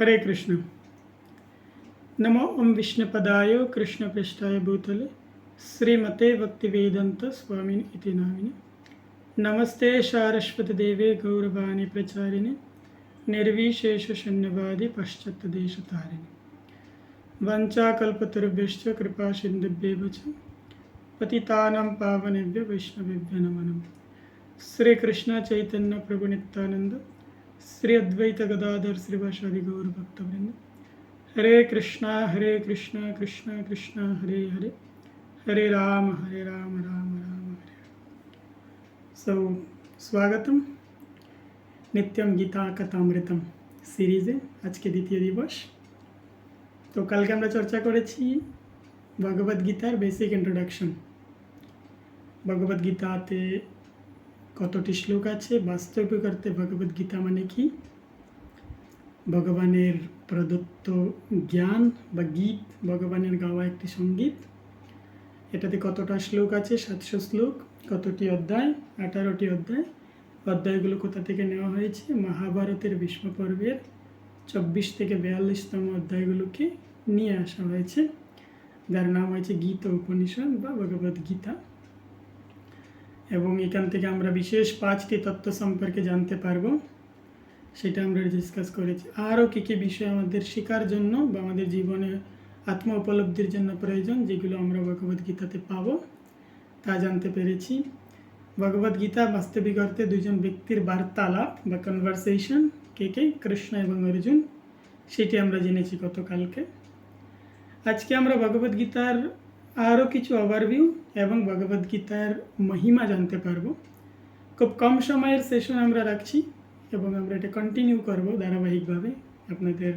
హరే కృష్ణ. నమో ఓం విష్ణుపదాయ కృష్ణపృష్టాయ భూతలే. శ్రీమతే భక్తివేదంత స్వామిని ఇది నామిని. నమస్తే సారస్వతదేవే గౌరవాణి ప్రచారిణి. నిర్విశేష శూన్యవాది పశ్చాత్తదేశతారిణి వంచాకల్పతరుభ్యశ్చ కృపా సింధుభ్యేవ పతితానం పావనేభ్య వైష్ణవేభ్య నమనం శ్రీకృష్ణ చైతన్య ప్రభు श्री अद्वैत गदाधर श्रीवासादि गौर भक्तवृंद हरे कृष्णा हरे कृष्णा कृष्णा कृष्णा हरे हरे हरे राम हरे राम राम राम हरे सो स्वागतम নিত্যম গীতা কথামৃতম সিরিজে আজকে দ্বিতীয় দিবস তো কালকে আমরা চর্চা করেছি ভগবদ গীতার বেসিক ইন্ট্রোডাকশন ভগবদ গীতাতে কতটি শ্লোক আছে? বাস্তবিক অর্থে ভগবদ গীতা মানে কি? ভগবানের প্রদত্ত জ্ঞান বা গীত, ভগবানের গাওয়া একটি সংগীত। এটাতে কতটা শ্লোক আছে? সাতশো শ্লোক। কতটি অধ্যায়? আঠারোটি অধ্যায়। অধ্যায়গুলো কোথা থেকে নেওয়া হয়েছে? মহাভারতের ভীষ্ম পর্বের চব্বিশ থেকে বিয়াল্লিশতম অধ্যায়গুলোকে নিয়ে আসা হয়েছে। যার নাম হয়েছে গীত উপনিষদ বা ভগবদ গীতা। এবং এখান থেকে আমরা বিশেষ পাঁচটি তত্ত্ব সম্পর্কে জানতে পারব। সেটা আমরা ডিসকাস করেছি। আরও কী কী বিষয় আমাদের শেখার জন্য বা আমাদের জীবনে আত্ম উপলব্ধির জন্য প্রয়োজন, যেগুলো আমরা ভগবদ গীতাতে পাবো, তা জানতে পেরেছি। ভগবদ গীতা বাস্তবিক অর্থে দুজন ব্যক্তির বার্তালাপ বা কনভারসেশন কে কে? কৃষ্ণ এবং অর্জুন। সেটি আমরা জেনেছি গতকালকে। আজকে আমরা ভগবদ গীতার আরও কিছু ওভারভিউ এবং ভগবদ গীতার মহিমা জানতে পারব। খুব কম সময়ের সেশন আমরা রাখছি এবং আমরা এটা কন্টিনিউ করব ধারাবাহিকভাবে আপনাদের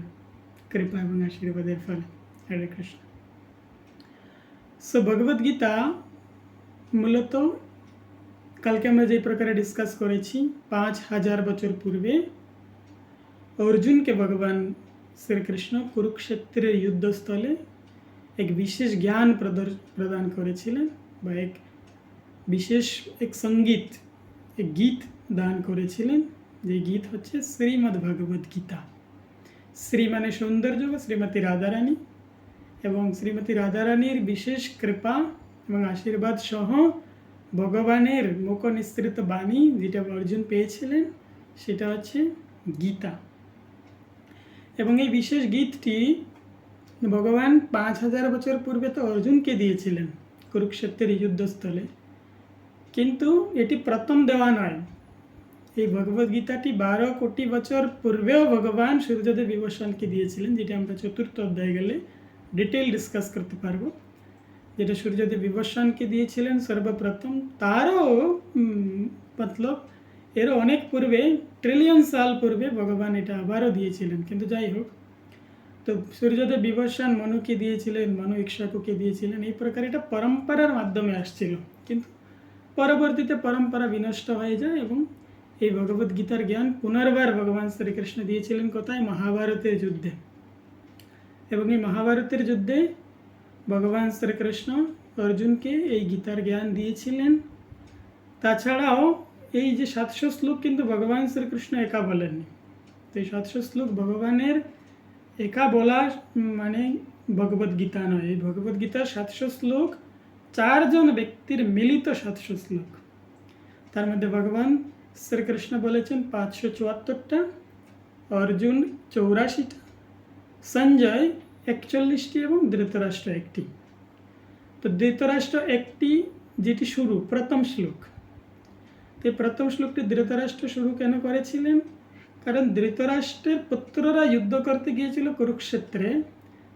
কৃপা এবং আশীর্বাদের ফলে। হরে কৃষ্ণ। সো ভগবদ গীতা মূলত কালকে আমরা যে প্রকারে ডিসকাস করেছি, পাঁচ হাজার বছর পূর্বে অর্জুনকে ভগবান শ্রীকৃষ্ণ কুরুক্ষেত্রের যুদ্ধস্থলে এক বিশেষ জ্ঞান প্রদান করেছিলেন বা এক বিশেষ এক সংগীত, এক গীত দান করেছিলেন, যে গীত হচ্ছে শ্রীমদ্ ভগবদ গীতা। শ্রী মানে সৌন্দর্য বা শ্রীমতী রাধারানী এবং শ্রীমতী রাধারানীর বিশেষ কৃপা এবং আশীর্বাদ সহ ভগবানের মুখ নিঃসৃত বাণী যেটা অর্জুন পেয়েছিলেন, সেটা হচ্ছে গীতা। এবং এই বিশেষ গীতটি ভগবান পাঁচ হাজার বছর পূর্বে তো অর্জুনকে দিয়েছিলেন কুরুক্ষেত্রের যুদ্ধস্থলে। কিন্তু এটি প্রথম দেওয়া নয়। এই ভগবদ গীতাটি বারো কোটি বছর পূর্বেও ভগবান সূর্যদেব বিভূষণকে দিয়েছিলেন, যেটা আমরা চতুর্থ অধ্যায় গেলে ডিটেল ডিসকাস করতে পারব। যেটা সূর্যদেব বিভূষণকে দিয়েছিলেন সর্বপ্রথম। তারও মতলব এরও অনেক পূর্বে ট্রিলিয়ন সাল পূর্বে ভগবান এটা আবারও দিয়েছিলেন। কিন্তু যাই হোক তো সূর্যদেব বিভূষণ মনুকে দিয়েছিলেন, মনু ইক্ষ্বাকুকে দিয়েছিলেন। এই প্রকার এটা পরম্পরার মাধ্যমে আসছিল। কিন্তু পরবর্তীতে পরম্পরা বিনষ্ট হয়ে যায় এবং এই ভগবদ গীতার জ্ঞান পুনর্বার ভগবান শ্রীকৃষ্ণ দিয়েছিলেন কোথায়? মহাভারতের যুদ্ধে। এবং এই মহাভারতের যুদ্ধে ভগবান শ্রীকৃষ্ণ অর্জুনকে এই গীতার জ্ঞান দিয়েছিলেন। তাছাড়াও এই যে সাতশো শ্লোক কিন্তু ভগবান শ্রীকৃষ্ণ একা বলেননি। তো এই সাতশো শ্লোক ভগবানের একা বলা মানে ভগবদ গীতা নয়। এই ভগবদ গীতার সাতশো শ্লোক চারজন ব্যক্তির মিলিত সাতশো শ্লোক। তার মধ্যে ভগবান শ্রীকৃষ্ণ বলেছেন পাঁচশো চুয়াত্তরটা, অর্জুন চৌরাশিটা, সঞ্জয় একচল্লিশটি এবং ধৃতরাষ্ট্র একটি। তো ধৃতরাষ্ট্র একটি যেটি শুরু, প্রথম শ্লোক। তো প্রথম শ্লোকটি ধৃতরাষ্ট্র শুরু কেন করেছিলেন? কারণ ধৃতরাষ্ট্রের পুত্ররা যুদ্ধ করতে গিয়েছিল কুরুক্ষেত্রে,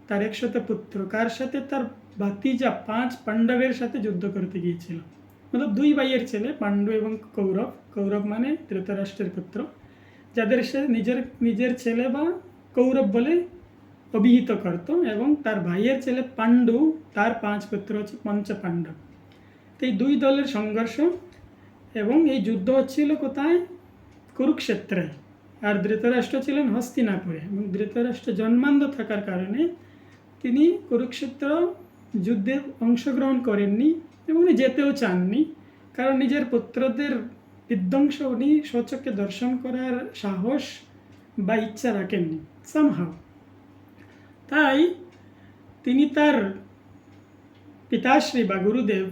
তার একশত পুত্র, কার সাথে? তার ভাতিজা, পাঁচ পাণ্ডবের সাথে যুদ্ধ করতে গিয়েছিল। মতলব দুই ভাইয়ের ছেলে, পাণ্ডু এবং কৌরব। কৌরব মানে ধৃতরাষ্ট্রের পুত্র, যাদের সে নিজের নিজের ছেলে বা কৌরব বলে অভিহিত করত এবং তার ভাইয়ের ছেলে পাণ্ডু, তার পাঁচ পুত্র হচ্ছে পঞ্চ পাণ্ডব তো এই দুই দলের সংঘর্ষ এবং এই যুদ্ধ হচ্ছিল কোথায়? কুরুক্ষেত্রে। আর ধৃতরাষ্ট্র ছিলেন হস্তিনাপুরে এবং ধৃতরাষ্ট্র জন্মান্ধ থাকার কারণে তিনি কুরুক্ষেত্র যুদ্ধে অংশগ্রহণ করেননি এবং উনি যেতেও চাননি। কারণ নিজের পুত্রদের বিধ্বংস উনি স্বচক্ষে দর্শন করার সাহস বা ইচ্ছা রাখেননি সামহাও তাই তিনি তার পিতাশ্রী বা গুরুদেব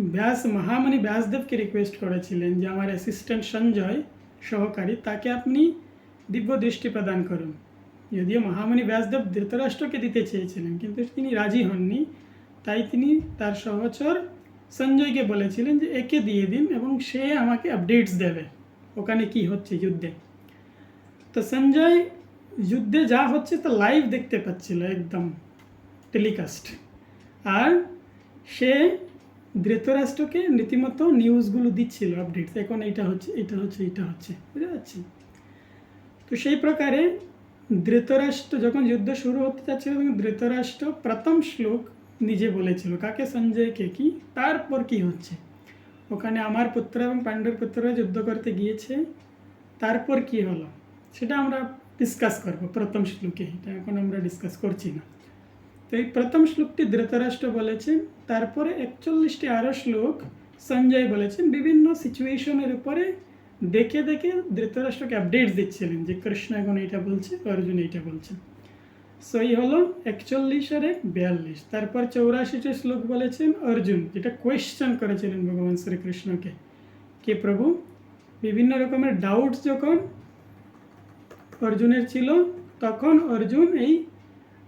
ব্যাস, মহামণি ব্যাসদেবকে রিকোয়েস্ট করেছিলেন যে আমার অ্যাসিস্ট্যান্ট সঞ্জয় সহকারী, তাকে আপনি দিব্য দৃষ্টি প্রদান করুন। যদিও মহামণি ব্যাসদেব ধৃতরাষ্ট্রকে দিতে চেয়েছিলেন, কিন্তু তিনি রাজি হননি। তাই তিনি তার সহচর সঞ্জয়কে বলেছিলেন যে, একে দিয়ে দিন এবং সে আমাকে আপডেটস দেবে। ওখানে কি হচ্ছে যুদ্ধে? তো সঞ্জয়, যুদ্ধে যা হচ্ছে তা লাইভ দেখতে পাচ্ছিল একদম টেলিকাস্ট আর সে ধৃতরাষ্ট্রকে রীতিমতো নিউজগুলো দিচ্ছিল আপডেটস এখন এইটা হচ্ছে এটা হচ্ছে এটা হচ্ছে। বুঝতে পারছি তো সেই প্রকারে ধৃতরাষ্ট্র যখন যুদ্ধ শুরু হতে যাচ্ছিল, তখন ধৃতরাষ্ট্র প্রথম শ্লোক নিজে বলেছিল। কাকে সঞ্জয়কে কি তারপর কি হচ্ছে? ওখানে আমার পুত্র এবং পাণ্ডুর পুত্ররা যুদ্ধ করতে গিয়েছে, তারপর কি হলো? সেটা আমরা ডিসকাস করব প্রথম শ্লোকে। এটা এখন আমরা ডিসকাস করছি না। তো এই প্রথম শ্লোকটি ধৃতরাষ্ট্র বলেছেন, তারপরে একচল্লিশটি আরও শ্লোক সঞ্জয় বলেছেন, বিভিন্ন সিচুয়েশনের উপরে দেখে দেখে ধৃতরাষ্ট্রকে আপডেটস দিচ্ছিলেন যে কৃষ্ণ এখন এইটা বলছে, অর্জুন এইটা বলছে। সো এই হলো একচল্লিশ আর এক বিয়াল্লিশ। তারপর চৌরাশিটি শ্লোক বলেছেন অর্জুন, যেটা কোয়েশ্চেন করেছিলেন ভগবান শ্রীকৃষ্ণকে। কে প্রভু? বিভিন্ন রকমের ডাউটস যখন অর্জুনের ছিল, তখন অর্জুন এই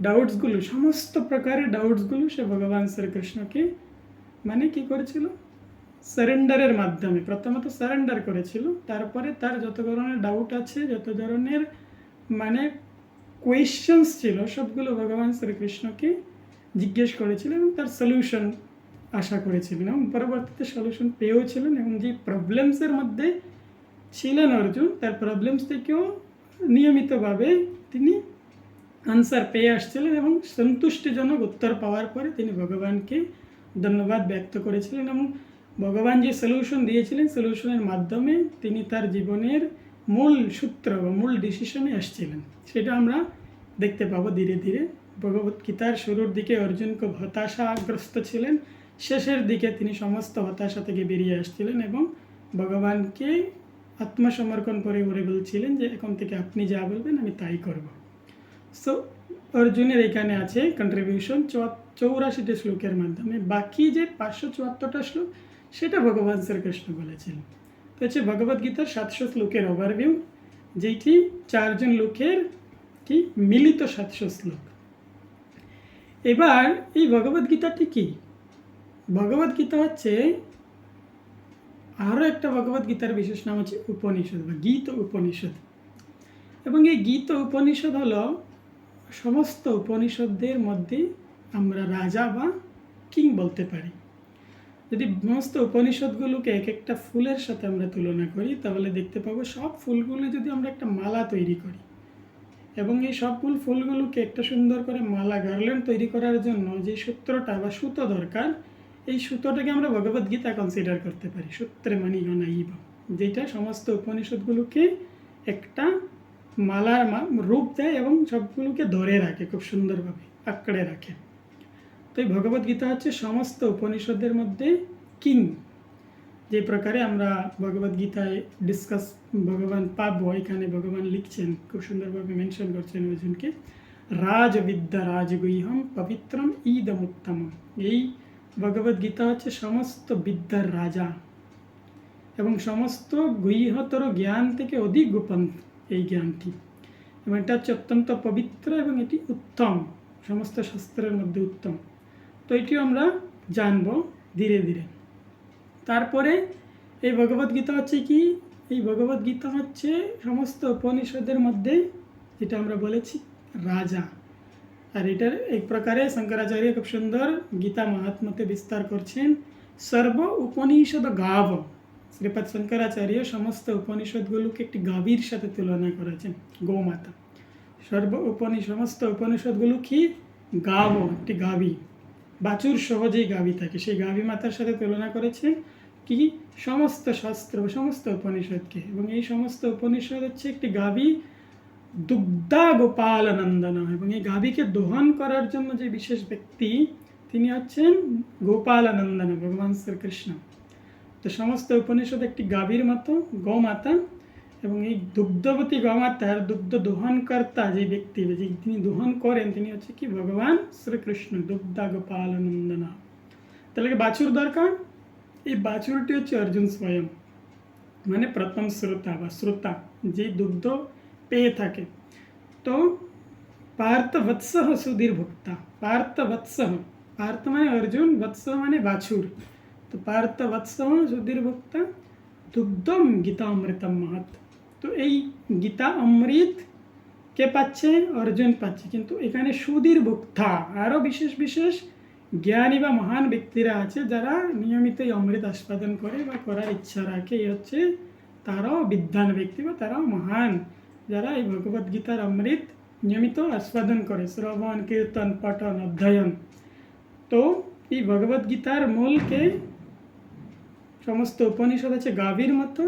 ডাউটসগুলো সমস্ত প্রকারের ডাউটসগুলো সে ভগবান শ্রীকৃষ্ণকে মানে কি করেছিল? সারেন্ডারের মাধ্যমে। প্রথমত সারেন্ডার করেছিল, তারপরে তার যত ধরনের ডাউট আছে, যত ধরনের মানে কোয়েশ্চেন্স ছিল, সবগুলো ভগবান শ্রীকৃষ্ণকে জিজ্ঞেস করেছিলেন এবং তার সলিউশন আশা করেছিলেন এবং পরবর্তীতে সলিউশন পেয়েও ছিলেন এবং যে প্রবলেমসের মধ্যে ছিলেন অর্জুন, তার প্রবলেমস থেকেও নিয়মিতভাবে তিনি আনসার পেয়ে আসছিলেন এবং সন্তুষ্টিজনক উত্তর পাওয়ার পরে তিনি ভগবানকে ধন্যবাদ ব্যক্ত করেছিলেন এবং ভগবান যে সলিউশন দিয়েছিলেন সলিউশনের মাধ্যমে তিনি তার জীবনের মূল সূত্র বা মূল ডিসিশনে আসছিলেন। সেটা আমরা দেখতে পাবো ধীরে ধীরে। ভগবত গীতার শুরুর দিকে অর্জুন খুব হতাশাগ্রস্ত ছিলেন। শেষের দিকে তিনি সমস্ত হতাশা থেকে বেরিয়ে আসছিলেন এবং ভগবানকে আত্মসমর্পণ করে করে বলছিলেন যে এখন থেকে আপনি যা বলবেন আমি তাই করব। সো অর্জুনের এখানে আছে কন্ট্রিবিউশন চৌরাশিটি শ্লোকের মাধ্যমে। বাকি যে পাঁচশো চুয়াত্তরটা শ্লোক, সেটা ভগবান শ্রীকৃষ্ণ বলেছিলেন তো হচ্ছে ভগবদ্গীতার সাতশো শ্লোকের ওভারভিউ যেটি চারজন লোকের কি মিলিত সাতশো শ্লোক। এবার এই ভগবদ্গীতাটি কি? ভগবদ্গীতা হচ্ছে আরও একটা ভগবদ্গীতার বিশেষ নাম হচ্ছে উপনিষদ বা গীত উপনিষদ। এবং এই গীত উপনিষদ হলো সমস্ত উপনিষদদের মধ্যে আমরা রাজা বা কিং বলতে পারি। যদি সমস্ত উপনিষদগুলোকে এক একটা ফুলের সাথে আমরা তুলনা করি, তাহলে দেখতে পাবো সব ফুলগুলো যদি আমরা একটা মালা তৈরি করি এবং এই সব ফুল ফুলগুলোকে একটা সুন্দর করে মালা গার্ল্যান্ড তৈরি করার জন্য যে সূত্রটা বা সুতো দরকার, এই সুতোটাকে আমরা ভগবদ্গীতা কনসিডার করতে পারি। সূত্রে মানি গণাইব যেটা সমস্ত উপনিষদগুলোকে একটা মালার রূপ দেয় এবং সবগুলোকে ধরে রাখে, খুব সুন্দরভাবে আঁকড়ে রাখে। তো এই ভগবদ্গীতা হচ্ছে সমস্ত উপনিষদের মধ্যে কিং। যে প্রকারে আমরা ভগবদ্গীতায় ডিসকাস ভগবান পাব, এখানে ভগবান লিখছেন, খুব সুন্দরভাবে মেনশন করছেন অর্জুনকে। রাজবিদ্যা রাজগুহম পবিত্রম ঈদমুত্তম। এই ভগবদ্গীতা হচ্ছে সমস্ত বিদ্যার রাজা এবং সমস্ত গুহ্যতর জ্ঞান থেকে অধিক গোপন। এই জ্ঞানটি। এবং এটা হচ্ছে অত্যন্ত পবিত্র এবং এটি উত্তম। সমস্ত শাস্ত্রের মধ্যে উত্তম। তো এটিও আমরা জানব ধীরে ধীরে। তারপরে এই ভগবদ্গীতা হচ্ছে কি? এই ভগবদ্গীতা হচ্ছে সমস্ত উপনিষদের মধ্যে যেটা আমরা বলেছি, রাজা। আর এটার এক প্রকারে শঙ্করাচার্য খুব সুন্দর গীতা মহাত্মতে বিস্তার করছেন, সর্ব উপনিষদ গাব শ্রীপদ শঙ্করাচার্য সমস্ত উপনিষদগুলোকে একটি গাভীর সাথে তুলনা করেছেন, গোমাতা। সর্ব উপনি, সমস্ত উপনিষদগুলো কি? গাব, একটি গাভী। বাছুর সহজেই গাভী থাকে। সেই গাভী মাতার সাথে তুলনা করেছে কি? সমস্ত শাস্ত্র, সমস্ত উপনিষদকে। এবং এই সমস্ত উপনিষদ হচ্ছে একটি গাভী, দুগ্ধা গোপালানন্দন এবং এই গাভীকে দোহন করার জন্য যে বিশেষ ব্যক্তি, তিনি হচ্ছেন গোপালানন্দন ভগবান শ্রীকৃষ্ণ। তো সমস্ত উপনিষদ একটি গাভীর মতো, গোমাতা, এবং এই দুগ্ধবতী গমাতার দুগ্ধ দোহনকর্তা যে ব্যক্তি, যে তিনি দোহন করেন, তিনি হচ্ছে কি? ভগবান শ্রীকৃষ্ণ দুগ্ধা গোপাল নন্দনা। তাহলে কি বাছুর দরকার? এই বাছুরটি হচ্ছে অর্জুন স্বয়ং মানে প্রথম শ্রোতা বা শ্রোতা, যে দুগ্ধ পেয়ে থাকে। তো পার্থ বৎস সুধীর ভোক্তা পার্থ বৎস পার্থ মানে অর্জুন, বৎস মানে বাছুর। তো পার্থ বৎস সুধীর ভোক্তা দুগ্ধম গীতা অমৃতম মহৎ তো এই গীতা অমৃত কে পাচ্ছে অর্জুন পাচ্ছে কিন্তু এখানে সুধীর ভোক্তা আরও বিশেষ বিশেষ জ্ঞানী বা মহান ব্যক্তিরা আছে যারা নিয়মিত এই অমৃত আস্বাদন করে বা করার ইচ্ছা রাখে এই হচ্ছে তারাও বিদ্যান ব্যক্তি বা তারাও মহান যারা এই ভগবদ গীতার অমৃত নিয়মিত আস্বাদন করে শ্রবণ কীর্তন পঠন অধ্যয়ন তো এই ভগবদ গীতার মূলকে সমস্ত উপনিষদ আছে গাভীর মতো,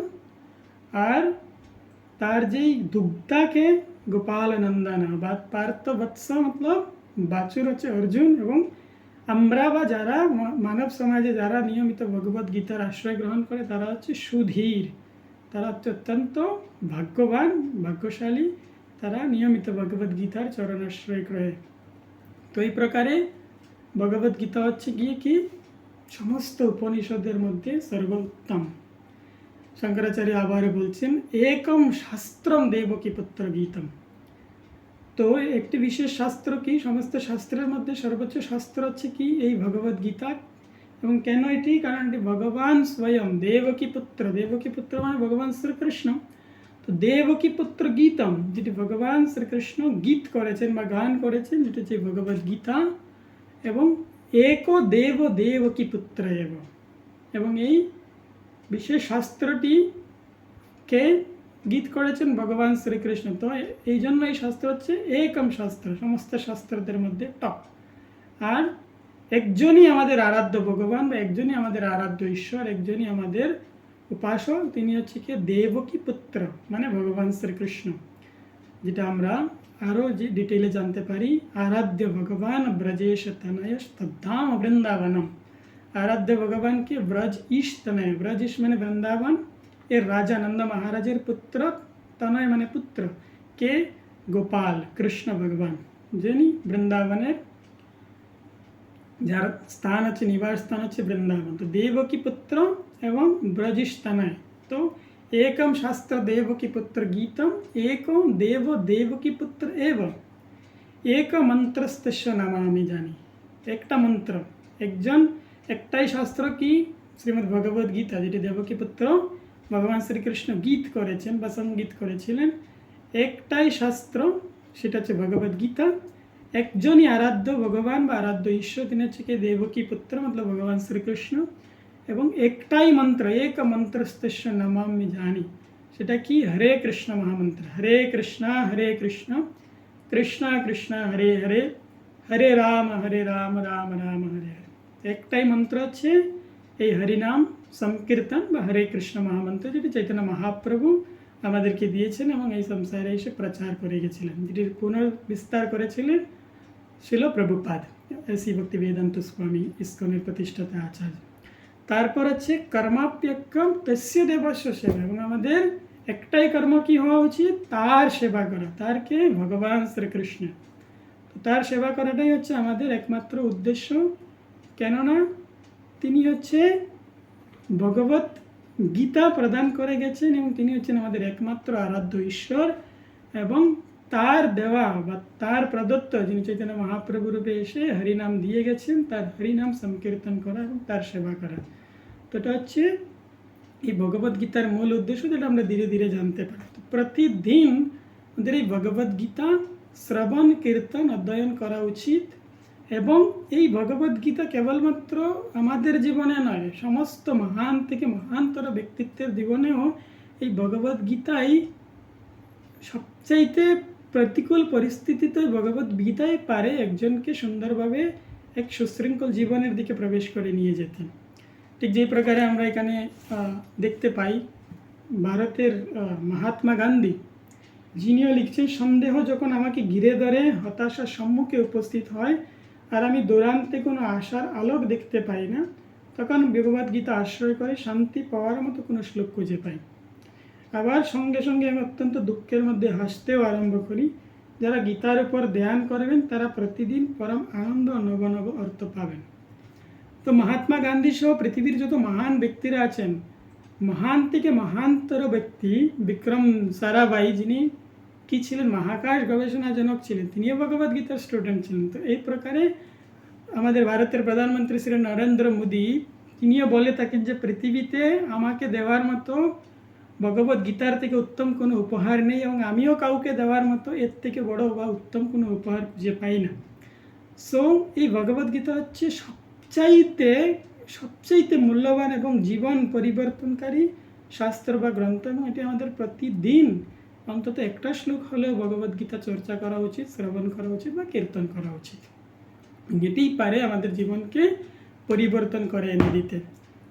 আর তার যেই দুগ্ধাকে গোপাল নন্দনা, বা পার্থ বৎস মতলব বাছুর হচ্ছে অর্জুন এবং আমরা বা যারা মানব সমাজে যারা নিয়মিত ভগবদ গীতার আশ্রয় গ্রহণ করে, তারা হচ্ছে সুধীর। তারা হচ্ছে অত্যন্ত ভাগ্যবান, ভাগ্যশালী। তারা নিয়মিত ভগবদ গীতার চরণাশ্রয় করে। তো এই প্রকারে ভগবদ গীতা হচ্ছে গিয়ে কি? সমস্ত উপনিষদের মধ্যে সর্বোত্তম। শঙ্করাচার্য আবার বলছেন, একম শাস্ত্রম দেবকী পুত্র গীতম। তো একটি বিশেষ শাস্ত্র কি? সমস্ত শাস্ত্রের মধ্যে সর্বোচ্চ শাস্ত্র হচ্ছে কি? এই ভগবদ গীতা। এবং কেন এটি? কারণ এটি ভগবান স্বয়ং দেবকী পুত্র। দেবকী পুত্র মানে ভগবান শ্রীকৃষ্ণ। তো দেবকী পুত্র গীতম, যেটি ভগবান শ্রীকৃষ্ণ গীত করেছেন বা গান করেছেন যেটি হচ্ছে ভগবদ গীতা। এবং একো দেব দেবকী পুত্র এব এবং এই বিশেষ শাস্ত্রটি কে গীত করেছেন ভগবান শ্রীকৃষ্ণ। তো এই জন্য এই শাস্ত্র হচ্ছে একম শাস্ত্র, সমস্ত শাস্ত্রদের মধ্যে টপ। আর একজনই আমাদের আরাধ্য ভগবান বা একজনই আমাদের আরাধ্য ঈশ্বর, একজনই আমাদের উপাসক, তিনি হচ্ছে কি? দেবকী পুত্র মানে ভগবান শ্রীকৃষ্ণ। যেটা আমরা আরও যে ডিটেলে জানতে পারি, আরাধ্য ভগবান ব্রজেশ তনয় স্তব্ধাম বৃন্দাবনম। আরাধ্য ভগবানকে ব্রজ ইশ তনয়, ব্রজ ইশ মানে বৃন্দাবন। এর রাজা নন্দ মহারাজের পুত্র, তনয় মানে পুত্র, কে? গোপাল, কৃষ্ণ ভগবান, যিনি বৃন্দাবনের, যার স্থান আছে নিবাস স্থান হচ্ছে বৃন্দাবন। তো দেবকী পুত্র এবং ব্রজিশ তনয়। তো একম শাস্ত্র দেবকী পুত্র গীতম একম দেব দেবকী পুত্র এব এক মন্ত্রস্তস্য নাম আমি জানি একটা মন্ত্র একজন একটাই শাস্ত্র কি শ্রীমদ্ ভগবদ যেটি দেবকী পুত্র ভগবান শ্রীকৃষ্ণ গীত করেছেন বা সংগীত করেছিলেন একটাই শাস্ত্র সেটা হচ্ছে ভগবদ গীতা একজনই আরাধ্য ভগবান বা আরাধ্য ঈশ্বর তিনি হচ্ছে কি দেবকী পুত্র মতলব ভগবান শ্রীকৃষ্ণ এবং একটাই মন্ত্র এক মন্ত্রস্তস্য নমামি জানি সেটা কি হরে কৃষ্ণ মহামন্ত্র হরে কৃষ্ণ হরে কৃষ্ণ কৃষ্ণ কৃষ্ণ হরে হরে হরে রাম হরে রাম রাম রাম হরে হরে একটাই মন্ত্র হচ্ছে এই হরিনাম সংকীর্তন বা হরে কৃষ্ণ মহামন্ত্র যেটি চৈতন্য মহাপ্রভু আমাদেরকে দিয়েছেন এবং এই সংসারে এসে প্রচার করে গেছিলেন যেটির পুনর্বিস্তার করেছিলেন ছিল প্রভুপাদ এসি ভক্তি বেদান্ত স্বামী ইস্কনের প্রতিষ্ঠাতা আচার্য তারপর হচ্ছে কর্মাপ্যক্রম তস্য দেবস্ব সেবা। এবং আমাদের একটাই কর্ম কি হওয়া উচিত? তার সেবা করা। তার কে ভগবান শ্রীকৃষ্ণ। তার সেবা করাটাই হচ্ছে আমাদের একমাত্র উদ্দেশ্য। কেননা তিনি হচ্ছে ভগবত গীতা প্রদান করে গেছেন এবং তিনি হচ্ছেন আমাদের একমাত্র আরাধ্য ঈশ্বর এবং তার দেওয়া বা তার প্রদত্ত যিনি চৈতন্য মহাপ্রভু রূপে এসে হরিনাম দিয়ে গেছেন, তার হরিনাম সংকীর্তন করা এবং তার সেবা করা। তো এটা হচ্ছে এই ভগবদ গীতার মূল উদ্দেশ্য যেটা আমরা ধীরে ধীরে জানতে পারি। তো প্রতিদিন আমাদের এই ভগবদ গীতা শ্রবণ, কীর্তন, অধ্যয়ন করা উচিত এবং এই ভগবদ গীতা কেবলমাত্র আমাদের জীবনে নয়, সমস্ত মহান থেকে মহানতর ব্যক্তিত্বের জীবনেও এই ভগবদ গীতাই সবচাইতে প্রতিকূল পরিস্থিতিতে ভগবত গীতাই পারে একজনকে সুন্দরভাবে এক সুশৃঙ্খল জীবনের দিকে প্রবেশ করে নিয়ে যেতে ঠিক যেই প্রকারে আমরা এখানে দেখতে পাই, ভারতের মহাত্মা গান্ধী, যিনিও লিখছেন, সন্দেহ যখন আমাকে ঘিরে ধরে, হতাশার সম্মুখে উপস্থিত হয়, আর আমি দূরান্তে কোনো আশার আলোক দেখতে পাই না, তখন ভগবদ গীতা আশ্রয় করে, শান্তি পাওয়ার মতো কোনো শ্লোক খুঁজে পাই। আবার সঙ্গে সঙ্গে আমি অত্যন্ত দুঃখের মধ্যে হাসতেও আরম্ভ করি, যারা গীতার উপর ধ্যান করবেন, তারা প্রতিদিন পরম আনন্দ নব নব অর্থ পাবেন। তো মহাত্মা গান্ধী সহ পৃথিবীর যত মহান ব্যক্তিরা আছেন, মহান থেকে মহানতর ব্যক্তি বিক্রম সারাভাই, যিনি কি ছিলেন? মহাকাশ গবেষণাজনক ছিলেন। তিনিও ভগবদ গীতার স্টুডেন্ট ছিলেন। তো এই প্রকারে আমাদের ভারতের প্রধানমন্ত্রী শ্রী নরেন্দ্র মোদী, তিনিও বলে থাকেন যে পৃথিবীতে আমাকে দেওয়ার মতো ভগবত গীতার থেকে উত্তম কোনো উপহার নেই এবং আমিও কাউকে দেওয়ার মতো এর থেকে বড় বা উত্তম কোনো উপহার খুঁজে পাই না। সো এই ভগবত গীতা হচ্ছে সবচাইতে সবচাইতে মূল্যবান এবং জীবন পরিবর্তনকারী শাস্ত্র বা গ্রন্থ এবং এটি আমাদের প্রতিদিন অন্তত একটা শ্লোক হলেও ভগবত গীতা চর্চা করা উচিত, শ্রবণ করা উচিত বা কীর্তন করা উচিত। এটিই পারে আমাদের জীবনকে পরিবর্তন করে এনে দিতে।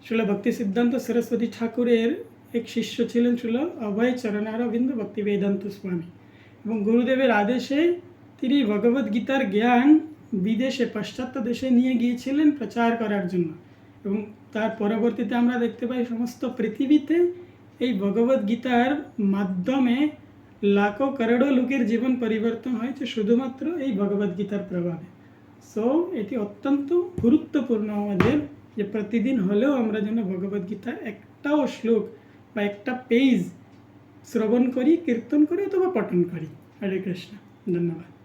শিল ভক্তি সিদ্ধান্ত সরস্বতী ঠাকুরের এক শিষ্য ছিলেন ছিল অভয় চরণারবিন্দ ভক্তি বেদান্ত স্বামী এবং গুরুদেবের আদেশে তিনি ভগবত গীতার জ্ঞান বিদেশে, পাশ্চাত্য দেশে নিয়ে গিয়েছিলেন প্রচার করার জন্য। এবং তার পরবর্তীতে আমরা দেখতে পাই সমস্ত পৃথিবীতে এই ভগবত গীতার মাধ্যমে লাখো করোড়ো লোকের জীবন পরিবর্তন হয়েছে শুধুমাত্র এই ভগবত গীতার প্রভাবে। সো এটি অত্যন্ত গুরুত্বপূর্ণ আমাদের যে প্রতিদিন হলেও আমরা যেন ভগবত গীতার একটাও শ্লোক বা একটা পেজ শ্রবণ করি, কীর্তন করি অথবা পঠন করি। হরে কৃষ্ণ। ধন্যবাদ।